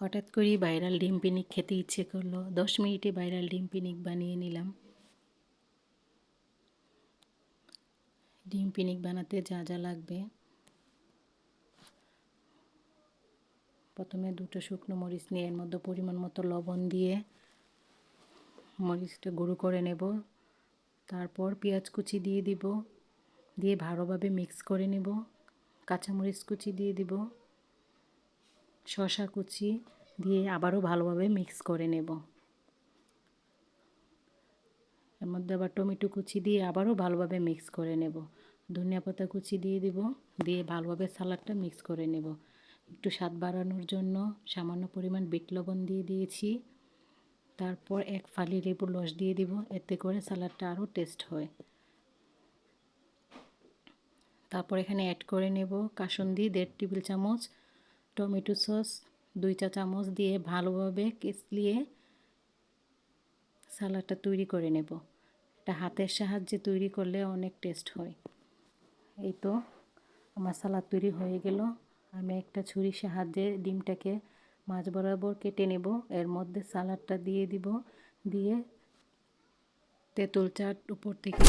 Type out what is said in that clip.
হঠাৎ করেই ভাইরাল ডিম পিনিক খেতে ইচ্ছে করল। দশ মিনিটে ভাইরাল ডিম পিনিক বানিয়ে নিলাম। ডিম পিনিক বানাতে যা যা লাগবে। প্রথমে দুটো শুকনো মরিচ নিয়ে এর মধ্যে পরিমাণ মতো লবণ দিয়ে মরিচটা গুঁড়ো করে নেব। তারপর পেঁয়াজ কুচি দিয়ে দিব। দিয়ে ভালোভাবে মিক্স করে নেব। কাঁচামরিচ কুচি দিয়ে দিব। শসা কুচি দিয়ে আবারও ভালোভাবে মিক্স করে নেব। এর মধ্যে আবার টমেটো কুচি দিয়ে আবারও ভালোভাবে মিক্স করে নেব। ধনিয়া পাতা কুচি দিয়ে দিব। দিয়ে ভালোভাবে সালাডটা মিক্স করে নেব। একটু স্বাদ বাড়ানোর জন্য সামান্য পরিমাণ বিট লবণ দিয়ে দিয়েছি। তারপর এক ফালি লেবুর রস দিয়ে দিব। এতে করে সালাডটা আরও টেস্ট হয়। তারপর এখানে অ্যাড করে নেব কাসুন্দি দেড় টেবিল চামচ, টমেটো সস দুই চা চামচ দিয়ে ভালোভাবে কেসলিয়ে সালাডটা তৈরি করে নেব। এটা হাতের সাহায্যে তৈরি করলে অনেক টেস্ট হয়। এই তো আমার সালাদ তৈরি হয়ে গেল। আমি একটা ছুরির সাহায্যে ডিমটাকে মাছ বরাবর কেটে নেব। এর মধ্যে সালাডটা দিয়ে দিব। দিয়ে তেঁতুল চাট উপর থেকে